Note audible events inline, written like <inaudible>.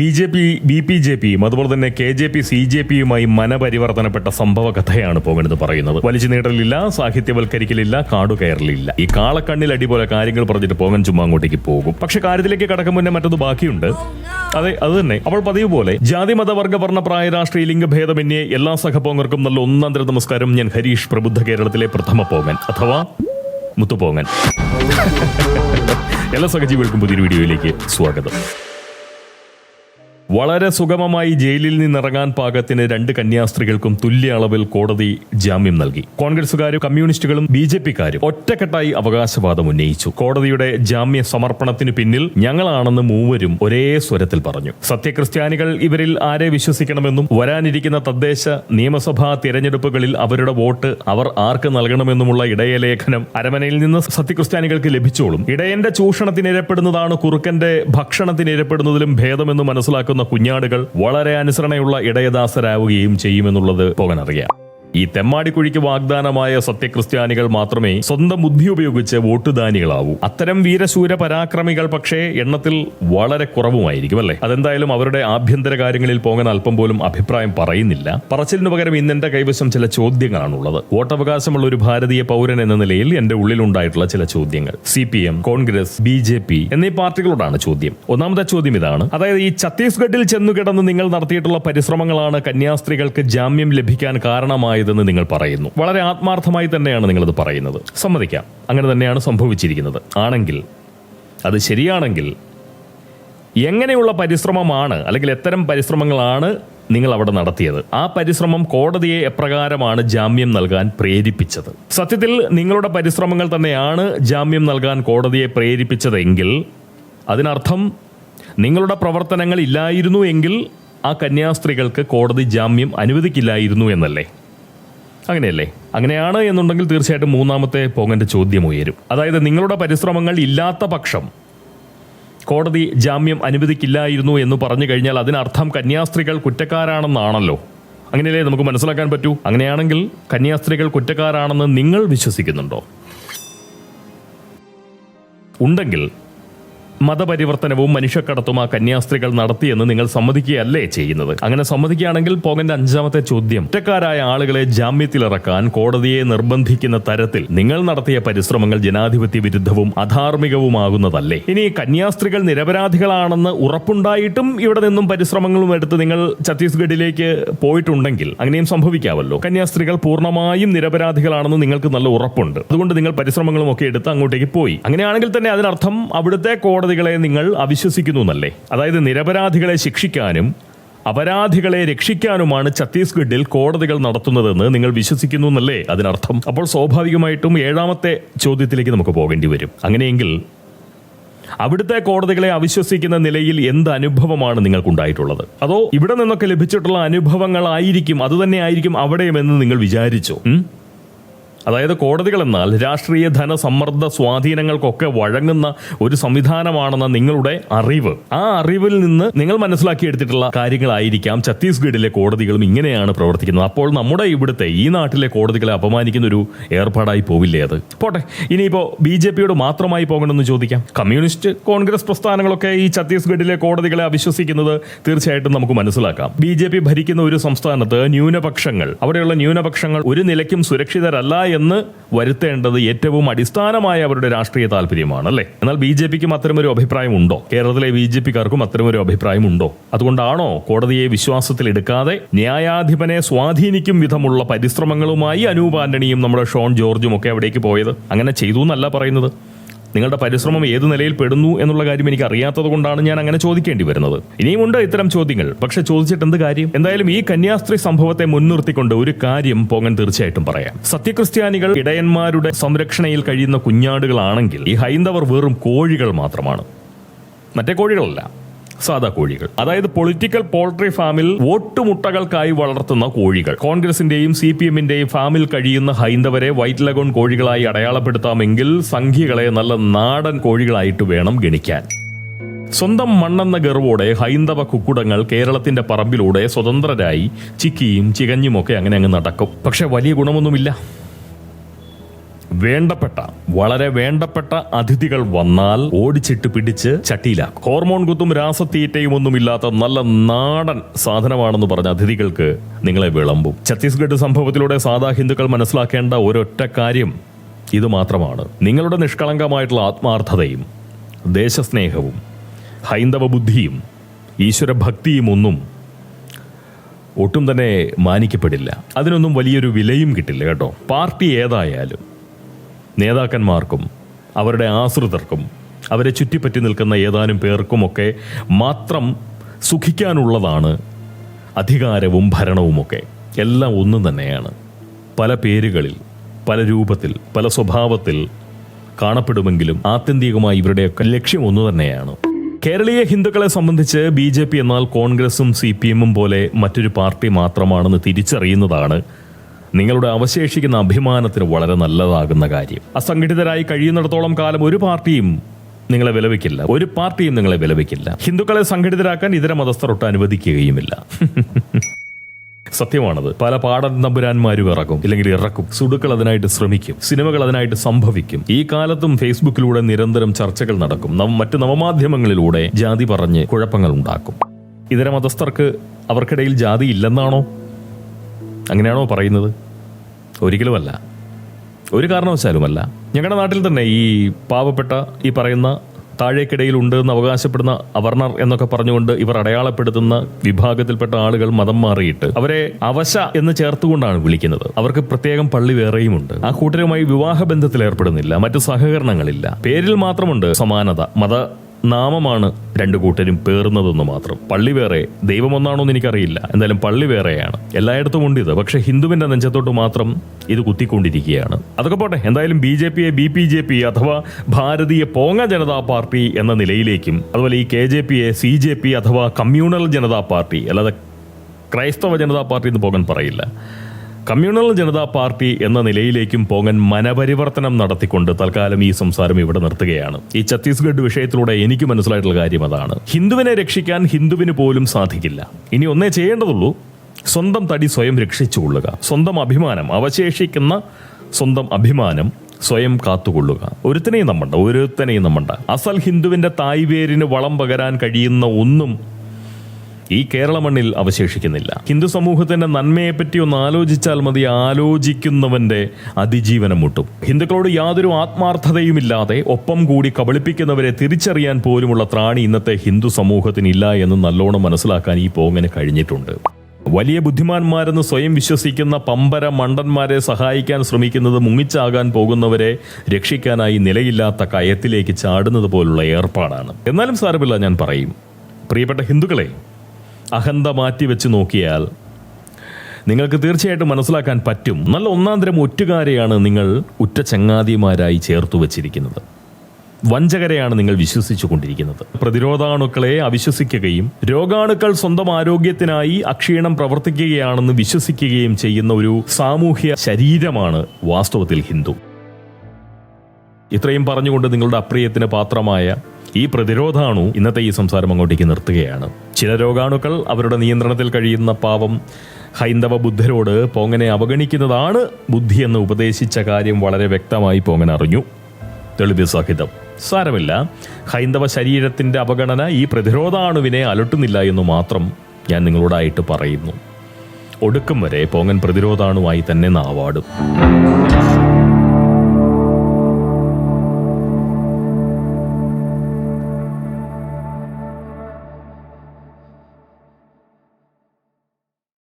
B J P B P J പിയും അതുപോലെ തന്നെ K J P C J പിയുമായി മനപരിവർത്തനപ്പെട്ട സംഭവ കഥയാണ് പോകണെന്ന് പറയുന്നത്. വലിച്ചു നീട്ടലില്ല സാഹിത്യവൽക്കരിക്കലില്ല കാടു കയറലില്ല ഈ കാളക്കണ്ണിൽ അടിപോലെ കാര്യങ്ങൾ പറഞ്ഞിട്ട് പോകാൻ ചുമ്മാ അങ്ങോട്ടേക്ക് പോകും. പക്ഷെ കാര്യത്തിലേക്ക് കടക്കും മുന്നേ മറ്റൊന്ന് ബാക്കിയുണ്ട്. അതെ അത് തന്നെ. അവൾ പതിവ് പോലെ ജാതി മതവർഗ വർണ പ്രായ രാഷ്ട്രീയ ലിംഗഭേദമന്യേ എല്ലാ സഹപോങ്ങർക്കും നല്ല ഒന്നാം തര നമസ്കാരം. ഞാൻ ഹരീഷ് പ്രബുദ്ധ കേരളത്തിലെ പ്രഥമ പോങ്ങൻ. അഥവാ മുത്തുപോങ്ങൻ. <laughs> എല്ലാ സഹജീവികൾക്കും പുതിയൊരു വീഡിയോയിലേക്ക് സ്വാഗതം. വളരെ സുഗമമായി ജയിലിൽ നിന്നിറങ്ങാൻ പാകത്തിന് രണ്ട് കന്യാസ്ത്രീകൾക്കും തുല്യ അളവിൽ കോടതി ജാമ്യം നൽകി. കോൺഗ്രസുകാരും കമ്മ്യൂണിസ്റ്റുകളും ബി ജെ പിക്കാരും ഒറ്റക്കെട്ടായി അവകാശവാദം ഉന്നയിച്ചു. കോടതിയുടെ ജാമ്യ സമർപ്പണത്തിന് പിന്നിൽ ഞങ്ങളാണെന്ന് മൂവരും ഒരേ സ്വരത്തിൽ പറഞ്ഞു. സത്യക്രിസ്ത്യാനികൾ ഇവരിൽ ആരെ വിശ്വസിക്കണമെന്നും വരാനിരിക്കുന്ന തദ്ദേശ നിയമസഭാ തിരഞ്ഞെടുപ്പുകളിൽ അവരുടെ വോട്ട് അവർ ആർക്ക് നൽകണമെന്നുമുള്ള ഇടയലേഖനം അരമനയിൽ നിന്ന് സത്യക്രിസ്ത്യാനികൾക്ക് ലഭിച്ചോളും. ഇടയന്റെ ചൂഷണത്തിനിരപ്പെടുന്നതാണ് കുറുക്കന്റെ ഭക്ഷണത്തിനിരപ്പെടുന്നതിലും ഭേദമെന്ന് മനസ്സിലാക്കുന്ന കുഞ്ഞാടുകൾ വളരെ അനുസരണയുള്ള ഇടയദാസരാവുകയും ചെയ്യുമെന്നുള്ളത് പോകാനറിയാം. ഈ തെമ്മാടിക്കുഴിക്ക് വാഗ്ദാനമായ സത്യക്രിസ്ത്യാനികൾ മാത്രമേ സ്വന്തം ബുദ്ധി ഉപയോഗിച്ച് വോട്ടുദാനികളാവൂ. അത്തരം വീരശൂര പരാക്രമികൾ പക്ഷേ എണ്ണത്തിൽ വളരെ കുറവുമായിരിക്കും അല്ലേ? അതെന്തായാലും അവരുടെ ആഭ്യന്തര കാര്യങ്ങളിൽ പോകാൻ അല്പം പോലും അഭിപ്രായം പറയുന്നില്ല. പറച്ചിലിന് പകരം ഇന്ന് എന്റെ കൈവശം ചില ചോദ്യങ്ങളാണുള്ളത്. വോട്ടവകാശമുള്ള ഒരു ഭാരതീയ പൗരൻ എന്ന നിലയിൽ എന്റെ ഉള്ളിലുണ്ടായിട്ടുള്ള ചില ചോദ്യങ്ങൾ. C P M Congress B J P എന്നീ പാർട്ടികളോടാണ് ചോദ്യം. ഒന്നാമത്തെ ചോദ്യം ഇതാണ്. അതായത് ഈ ഛത്തീസ്ഗഡിൽ ചെന്നു കിടന്ന് നിങ്ങൾ നടത്തിയിട്ടുള്ള പരിശ്രമങ്ങളാണ് കന്യാസ്ത്രീകൾക്ക് ജാമ്യം ലഭിക്കാൻ കാരണമായതെന്ന് നിങ്ങൾ പറയുന്നു. വളരെ ആത്മാർത്ഥമായി തന്നെയാണ് നിങ്ങളത് പറയുന്നത്. സമ്മതിക്കാം. അങ്ങനെ തന്നെയാണ് സംഭവിച്ചിരിക്കുന്നത്. ആണെങ്കിൽ അത് ശരിയാണെങ്കിൽ എങ്ങനെയുള്ള പരിശ്രമമാണ് അല്ലെങ്കിൽ എത്തരം പരിശ്രമങ്ങളാണ് നിങ്ങൾ അവിടെ നടത്തിയത്? ആ പരിശ്രമം കോടതിയെ എപ്രകാരമാണ് ജാമ്യം നൽകാൻ പ്രേരിപ്പിച്ചത്? സത്യത്തിൽ നിങ്ങളുടെ പരിശ്രമങ്ങൾ തന്നെയാണ് ജാമ്യം നൽകാൻ കോടതിയെ പ്രേരിപ്പിച്ചതെങ്കിൽ അതിനർത്ഥം നിങ്ങളുടെ പ്രവർത്തനങ്ങൾ ഇല്ലായിരുന്നു എങ്കിൽ ആ കന്യാസ്ത്രീകൾക്ക് കോടതി ജാമ്യം അനുവദിക്കില്ലായിരുന്നു എന്നല്ലേ? അങ്ങനെയല്ലേ? അങ്ങനെയാണ് എന്നുണ്ടെങ്കിൽ തീർച്ചയായിട്ടും മൂന്നാമത്തെ പോങ്ങന്റെ ചോദ്യം ഉയരും. അതായത് നിങ്ങളുടെ പരിശ്രമങ്ങൾ ഇല്ലാത്ത പക്ഷം കോടതി ജാമ്യം അനുവദിക്കില്ലായിരുന്നു എന്ന് പറഞ്ഞു കഴിഞ്ഞാൽ അതിനർത്ഥം കന്യാസ്ത്രീകൾ കുറ്റക്കാരാണെന്നാണല്ലോ. അങ്ങനെയല്ലേ നമുക്ക് മനസ്സിലാക്കാൻ പറ്റൂ? അങ്ങനെയാണെങ്കിൽ കന്യാസ്ത്രീകൾ കുറ്റക്കാരാണെന്ന് നിങ്ങൾ വിശ്വസിക്കുന്നുണ്ടോ? ഉണ്ടെങ്കിൽ മതപരിവർത്തനവും മനുഷ്യക്കടത്തും ആ കന്യാസ്ത്രീകൾ നടത്തിയെന്ന് നിങ്ങൾ സമ്മതിക്കുകയല്ലേ ചെയ്യുന്നത്? അങ്ങനെ സമ്മതിക്കുകയാണെങ്കിൽ പോകന്റെ അഞ്ചാമത്തെ ചോദ്യം. കുറ്റക്കാരായ ആളുകളെ ജാമ്യത്തിലിറക്കാൻ കോടതിയെ നിർബന്ധിക്കുന്ന തരത്തിൽ നിങ്ങൾ നടത്തിയ പരിശ്രമങ്ങൾ ജനാധിപത്യ വിരുദ്ധവും അധാർമികവുമാകുന്നതല്ലേ? ഇനി കന്യാസ്ത്രീകൾ നിരപരാധികളാണെന്ന് ഉറപ്പുണ്ടായിട്ടും ഇവിടെ നിന്നും പരിശ്രമങ്ങളും എടുത്ത് നിങ്ങൾ ഛത്തീസ്ഗഡിലേക്ക് പോയിട്ടുണ്ടെങ്കിൽ അങ്ങനെയും സംഭവിക്കാവല്ലോ. കന്യാസ്ത്രീകൾ പൂർണമായും നിരപരാധികളാണെന്ന് നിങ്ങൾക്ക് നല്ല ഉറപ്പുണ്ട്. അതുകൊണ്ട് നിങ്ങൾ പരിശ്രമങ്ങളും ഒക്കെ എടുത്ത് അങ്ങോട്ടേക്ക് പോയി. അങ്ങനെയാണെങ്കിൽ തന്നെ അതിനർത്ഥം അവിടുത്തെ കോടതികളെ നിങ്ങൾ അവിശ്വസിക്കുന്നു എന്നല്ലേ അതായത് നിരപരാധികളെ ശിക്ഷിക്കാനും അപരാധികളെ രക്ഷിക്കാനുമാണ് ഛത്തീസ്ഗഡിൽ കോടതികൾ നടത്തുന്നതെന്ന് നിങ്ങൾ വിശ്വസിക്കുന്നു എന്നല്ലേ അതിനർത്ഥം? അപ്പോൾ സ്വാഭാവികമായിട്ടും ഏഴാമത്തെ ചോദ്യത്തിലേക്ക് നമുക്ക് പോകേണ്ടി വരും. അങ്ങനെയെങ്കിൽ അവിടുത്തെ കോടതികളെ അവിശ്വസിക്കുന്ന നിലയിൽ എന്ത് അനുഭവമാണ് നിങ്ങൾക്കുണ്ടായിട്ടുള്ളത്? അതോ ഇവിടെ നിന്നൊക്കെ ലഭിച്ചിട്ടുള്ള അനുഭവങ്ങളായിരിക്കും അതുതന്നെ ആയിരിക്കും അവിടെയുമെന്ന് നിങ്ങൾ വിചാരിച്ചോ? അതായത് കോടതികൾ എന്നാൽ രാഷ്ട്രീയ ധന സമ്മർദ്ദ സ്വാധീനങ്ങൾക്കൊക്കെ വഴങ്ങുന്ന ഒരു സംവിധാനമാണെന്ന നിങ്ങളുടെ അറിവ്. ആ അറിവിൽ നിന്ന് നിങ്ങൾ മനസ്സിലാക്കിയെടുത്തിട്ടുള്ള കാര്യങ്ങളായിരിക്കാം ഛത്തീസ്ഗഡിലെ കോടതികളും ഇങ്ങനെയാണ് പ്രവർത്തിക്കുന്നത്. അപ്പോൾ നമ്മുടെ ഇവിടുത്തെ ഈ നാട്ടിലെ കോടതികളെ അപമാനിക്കുന്ന ഒരു ഏർപ്പാടായി പോവില്ലേ അത്? പോട്ടെ ഇനിയിപ്പോ ബി ജെ പിയോട് മാത്രമായി പോകണമെന്ന് ചോദിക്കാം. കമ്മ്യൂണിസ്റ്റ് കോൺഗ്രസ് പ്രസ്ഥാനങ്ങളൊക്കെ ഈ ഛത്തീസ്ഗഡിലെ കോടതികളെ അവിശ്വസിക്കുന്നത് തീർച്ചയായിട്ടും നമുക്ക് മനസ്സിലാക്കാം. ബി ഭരിക്കുന്ന ഒരു സംസ്ഥാനത്ത് ന്യൂനപക്ഷങ്ങൾ അവിടെയുള്ള ന്യൂനപക്ഷങ്ങൾ ഒരു നിലയ്ക്കും സുരക്ഷിതരല്ല എന്ന് വരുത്തേണ്ടത് ഏറ്റവും അടിസ്ഥാനമായ അവരുടെ രാഷ്ട്രീയ താല്പര്യമാണ് അല്ലേ? എന്നാൽ ബി ജെ പിക്കും അത്തരമൊരു അഭിപ്രായം ഉണ്ടോ കേരളത്തിലെ ബി ജെ പിക്കാർക്കും അത്തരമൊരു അഭിപ്രായം ഉണ്ടോ അതുകൊണ്ടാണോ കോടതിയെ വിശ്വാസത്തിലെടുക്കാതെ ന്യായാധിപനെ സ്വാധീനിക്കും വിധമുള്ള പരിശ്രമങ്ങളുമായി അനൂപ് ആന്റണിയും നമ്മുടെ ഷോൺ ജോർജും ഒക്കെ അവിടേക്ക് പോയത്? അങ്ങനെ ചെയ്തു എന്നല്ല പറയുന്നത്. നിങ്ങളുടെ പരിശ്രമം ഏത് നിലയിൽ പെടുന്നു എന്നുള്ള കാര്യം എനിക്ക് അറിയാത്തത് കൊണ്ടാണ് ഞാൻ അങ്ങനെ ചോദിക്കേണ്ടി വരുന്നത്. ഇനിയുമുണ്ട് ഇത്തരം ചോദ്യങ്ങൾ. പക്ഷെ ചോദിച്ചിട്ട് എന്ത് കാര്യം? എന്തായാലും ഈ കന്യാസ്ത്രീ സംഭവത്തെ മുൻനിർത്തിക്കൊണ്ട് ഒരു കാര്യം പോകാൻ തീർച്ചയായിട്ടും പറയാം. സത്യക്രിസ്ത്യാനികൾ ഇടയന്മാരുടെ സംരക്ഷണയിൽ കഴിയുന്ന കുഞ്ഞാടുകളാണെങ്കിൽ ഈ ഹൈന്ദവർ വെറും കോഴികൾ മാത്രമാണ്. മറ്റേ കോഴികളല്ല. സാധാ കോഴികൾ. അതായത് പൊളിറ്റിക്കൽ പോൾട്രി ഫാമിൽ വോട്ടുമുട്ടകൾക്കായി വളർത്തുന്ന കോഴികൾ. കോൺഗ്രസിന്റെയും സി പി എമ്മിന്റെയും ഫാമിൽ കഴിയുന്ന ഹൈന്ദവരെ വൈറ്റ് ലഗോൺ കോഴികളായി അടയാളപ്പെടുത്താമെങ്കിൽ സംഘികളെ നല്ല നാടൻ കോഴികളായിട്ട് വേണം ഗണിക്കാൻ. സ്വന്തം മണ്ണെന്ന ഗർവോടെ ഹൈന്ദവ കുക്കുടങ്ങൾ കേരളത്തിന്റെ പറമ്പിലൂടെ സ്വതന്ത്രരായി ചിക്കിയും ചികഞ്ഞുമൊക്കെ അങ്ങനെ അങ്ങ് നടക്കും. പക്ഷെ വലിയ ഗുണമൊന്നുമില്ല. വേണ്ടപ്പെട്ട വളരെ വേണ്ടപ്പെട്ട അതിഥികൾ വന്നാൽ ഓടിച്ചിട്ട് പിടിച്ച് ചട്ടിയിലാക്കും. ഹോർമോൺ കുത്തും രാസത്തീറ്റയും ഒന്നുമില്ലാത്ത നല്ല നാടൻ സാധനമാണെന്ന് പറഞ്ഞ അതിഥികൾക്ക് നിങ്ങളെ വിളമ്പും. ഛത്തീസ്ഗഡ് സംഭവത്തിലൂടെ സാധാ ഹിന്ദുക്കൾ മനസ്സിലാക്കേണ്ട ഒരൊറ്റ കാര്യം ഇത് മാത്രമാണ്. നിങ്ങളുടെ നിഷ്കളങ്കമായിട്ടുള്ള ആത്മാർത്ഥതയും ദേശസ്നേഹവും ഹൈന്ദവ ബുദ്ധിയും ഈശ്വരഭക്തിയും ഒന്നും ഒട്ടും തന്നെ മാനിക്കപ്പെടില്ല. അതിനൊന്നും വലിയൊരു വിലയും കിട്ടില്ല കേട്ടോ. പാർട്ടി ഏതായാലും നേതാക്കന്മാർക്കും അവരുടെ ആശ്രിതർക്കും അവരെ ചുറ്റിപ്പറ്റി നിൽക്കുന്ന ഏതാനും പേർക്കുമൊക്കെ മാത്രം സുഖിക്കാനുള്ളതാണ് അധികാരവും ഭരണവുമൊക്കെ. എല്ലാം ഒന്നും തന്നെയാണ്. പല പേരുകളിൽ പല രൂപത്തിൽ പല സ്വഭാവത്തിൽ കാണപ്പെടുമെങ്കിലും ആത്യന്തികമായി ഇവരുടെയൊക്കെ ലക്ഷ്യം ഒന്നു തന്നെയാണ്. കേരളീയ ഹിന്ദുക്കളെ സംബന്ധിച്ച് ബി ജെ പി എന്നാൽ കോൺഗ്രസും സി പി എമ്മും പോലെ മറ്റൊരു പാർട്ടി മാത്രമാണെന്ന് തിരിച്ചറിയുന്നതാണ് നിങ്ങളുടെ അവശേഷിക്കുന്ന അഭിമാനത്തിന് വളരെ നല്ലതാകുന്ന കാര്യം. അസംഘടിതരായി കഴിയുന്നിടത്തോളം കാലം ഒരു പാർട്ടിയും നിങ്ങളെ വിലവെക്കില്ല ഒരു പാർട്ടിയും നിങ്ങളെ വിലവെക്കില്ല ഹിന്ദുക്കളെ സംഘടിതരാക്കാൻ ഇതര മതസ്ഥർ ഒട്ട് അനുവദിക്കുകയുമില്ല. <laughs> സത്യമാണത്. പല പാടൻ നമ്പുരാന്മാരും ഇറക്കും ഇല്ലെങ്കിൽ ഇറക്കും. സുടുക്കൾ അതിനായിട്ട് ശ്രമിക്കും സിനിമകൾ അതിനായിട്ട് സംഭവിക്കും. ഈ കാലത്തും ഫേസ്ബുക്കിലൂടെ നിരന്തരം ചർച്ചകൾ നടക്കും. മറ്റ് നവമാധ്യമങ്ങളിലൂടെ ജാതി പറഞ്ഞ് കുഴപ്പങ്ങൾ ഉണ്ടാക്കും. ഇതര മതസ്ഥർക്ക് അവർക്കിടയിൽ ജാതി ഇല്ലെന്നാണോ? അങ്ങനെയാണോ പറയുന്നത്? ഒരിക്കലുമല്ല. ഒരു കാരണവശാലുമല്ല. ഞങ്ങളുടെ നാട്ടിൽ തന്നെ ഈ പാവപ്പെട്ട ഈ പറയുന്ന താഴേക്കിടയിലുണ്ട് എന്ന് അവകാശപ്പെടുന്ന അവർണർ എന്നൊക്കെ പറഞ്ഞുകൊണ്ട് ഇവർ അടയാളപ്പെടുത്തുന്ന വിഭാഗത്തിൽപ്പെട്ട ആളുകൾ മതം മാറിയിട്ട് അവരെ അവശ എന്ന് ചേർത്തുകൊണ്ടാണ് വിളിക്കുന്നത്. അവർക്ക് പ്രത്യേകം പള്ളി വേറെയുമുണ്ട് ആ കൂട്ടരുമായി വിവാഹ ബന്ധത്തിൽ ഏർപ്പെടുന്നില്ല. മറ്റു സഹകരണങ്ങളില്ല. പേരിൽ മാത്രമുണ്ട് സമാനത. മത നാമമാണ് രണ്ടു കൂട്ടരും പേറുന്നതെന്ന് മാത്രം. പള്ളി വേറെ ദൈവം ഒന്നാണോ എന്ന് എനിക്കറിയില്ല. എന്തായാലും പള്ളി വേറെയാണ്. എല്ലായിടത്തും ഉണ്ട് ഇത്. പക്ഷെ ഹിന്ദുവിന്റെ നെഞ്ചത്തോട്ട് മാത്രം ഇത് കുത്തിക്കൊണ്ടിരിക്കുകയാണ്. അതൊക്കെ പോട്ടെ എന്തായാലും ബി ജെ പിയെ ബി പി ജെ പി അഥവാ ഭാരതീയ പോങ്ങ ജനതാ പാർട്ടി എന്ന നിലയിലേക്കും അതുപോലെ ഈ കെ ജെ പിയെ സി ജെ പി അഥവാ കമ്മ്യൂണൽ ജനതാ പാർട്ടി അല്ലാതെ ക്രൈസ്തവ ജനതാ പാർട്ടി എന്ന് പോകാൻ പറയില്ല. കമ്മ്യൂണൽ ജനതാ പാർട്ടി എന്ന നിലയിലേക്കും പോകാൻ മനപരിവർത്തനം നടത്തിക്കൊണ്ട് തൽക്കാലം ഈ സംസാരം ഇവിടെ നിർത്തുകയാണ്. ഈ ഛത്തീസ്ഗഡ് വിഷയത്തിലൂടെ എനിക്ക് മനസ്സിലായിട്ടുള്ള കാര്യം അതാണ്. ഹിന്ദുവിനെ രക്ഷിക്കാൻ ഹിന്ദുവിന് പോലും സാധിക്കില്ല. ഇനി ഒന്നേ ചെയ്യേണ്ടതുള്ളൂ. സ്വന്തം തടി സ്വയം രക്ഷിച്ചുകൊള്ളുക. സ്വന്തം അഭിമാനം അവശേഷിക്കുന്ന സ്വന്തം അഭിമാനം സ്വയം കാത്തുകൊള്ളുക. ഒരുത്തനെയും നമ്മണ്ട ഒരുത്തനെയും നമ്മണ്ട. അസൽ ഹിന്ദുവിന്റെ തായ്വേരിന് വളം പകരാൻ കഴിയുന്ന ഒന്നും ഈ കേരള മണ്ണിൽ അവശേഷിക്കുന്നില്ല. ഹിന്ദു സമൂഹത്തിന്റെ നന്മയെപ്പറ്റി ഒന്ന് ആലോചിച്ചാൽ മതി. ആലോചിക്കുന്നവന്റെ അതിജീവനം മുട്ടും ഹിന്ദുക്കളോട് യാതൊരു ആത്മാർത്ഥതയുമില്ലാതെ ഒപ്പം കൂടി കബളിപ്പിക്കുന്നവരെ തിരിച്ചറിയാൻ പോലുമുള്ള ത്രാണി ഇന്നത്തെ ഹിന്ദു സമൂഹത്തിനില്ല എന്ന് നല്ലോണം മനസ്സിലാക്കാൻ ഈ പോങ്ങന് കഴിഞ്ഞിട്ടുണ്ട്. വലിയ ബുദ്ധിമാന്മാരെന്ന് സ്വയം വിശ്വസിക്കുന്ന പമ്പര മണ്ടന്മാരെ സഹായിക്കാൻ ശ്രമിക്കുന്നത് മുങ്ങിച്ചാകാൻ പോകുന്നവരെ രക്ഷിക്കാനായി നിലയില്ലാത്ത കയത്തിലേക്ക് ചാടുന്നത് പോലുള്ള ഏർപ്പാടാണ്. എന്നാലും സാരമില്ല ഞാൻ പറയും. പ്രിയപ്പെട്ട ഹിന്ദുക്കളെ അഹന്ത മാറ്റി വെച്ച് നോക്കിയാൽ നിങ്ങൾക്ക് തീർച്ചയായിട്ടും മനസ്സിലാക്കാൻ പറ്റും. നല്ല ഒന്നാന്തരം ഒറ്റുകാരെയാണ് നിങ്ങൾ ഉറ്റ ചങ്ങാതിമാരായി ചേർത്തു വച്ചിരിക്കുന്നത്. വഞ്ചകരെയാണ് നിങ്ങൾ വിശ്വസിച്ചു കൊണ്ടിരിക്കുന്നത് പ്രതിരോധാണുക്കളെ അവിശ്വസിക്കുകയും രോഗാണുക്കൾ സ്വന്തം ആരോഗ്യത്തിനായി അക്ഷീണം പ്രവർത്തിക്കുകയാണെന്ന് വിശ്വസിക്കുകയും ചെയ്യുന്ന ഒരു സാമൂഹ്യ ശരീരമാണ് വാസ്തവത്തിൽ ഹിന്ദു. ഇത്രയും പറഞ്ഞുകൊണ്ട് നിങ്ങളുടെ അപ്രിയത്തിന് പാത്രമായ ഈ പ്രതിരോധാണു ഇന്നത്തെ ഈ സംസാരം അങ്ങോട്ടേക്ക് നിർത്തുകയാണ്. ചില രോഗാണുക്കൾ അവരുടെ നിയന്ത്രണത്തിൽ കഴിയുന്ന പാവം ഹൈന്ദവ ബുദ്ധരോട് പോങ്ങനെ അവഗണിക്കുന്നതാണ് ബുദ്ധി എന്ന് ഉപദേശിച്ച കാര്യം വളരെ വ്യക്തമായി പോങ്ങൻ അറിഞ്ഞു. തെളിവ് സഹിതം. സാരമില്ല. ഹൈന്ദവ ശരീരത്തിന്റെ അവഗണന ഈ പ്രതിരോധാണുവിനെ അലട്ടുന്നില്ല എന്ന് മാത്രം ഞാൻ നിങ്ങളോടായിട്ട് പറയുന്നു. ഒടുക്കം വരെ പോങ്ങൻ പ്രതിരോധാണുവായി തന്നെ നാവാടും.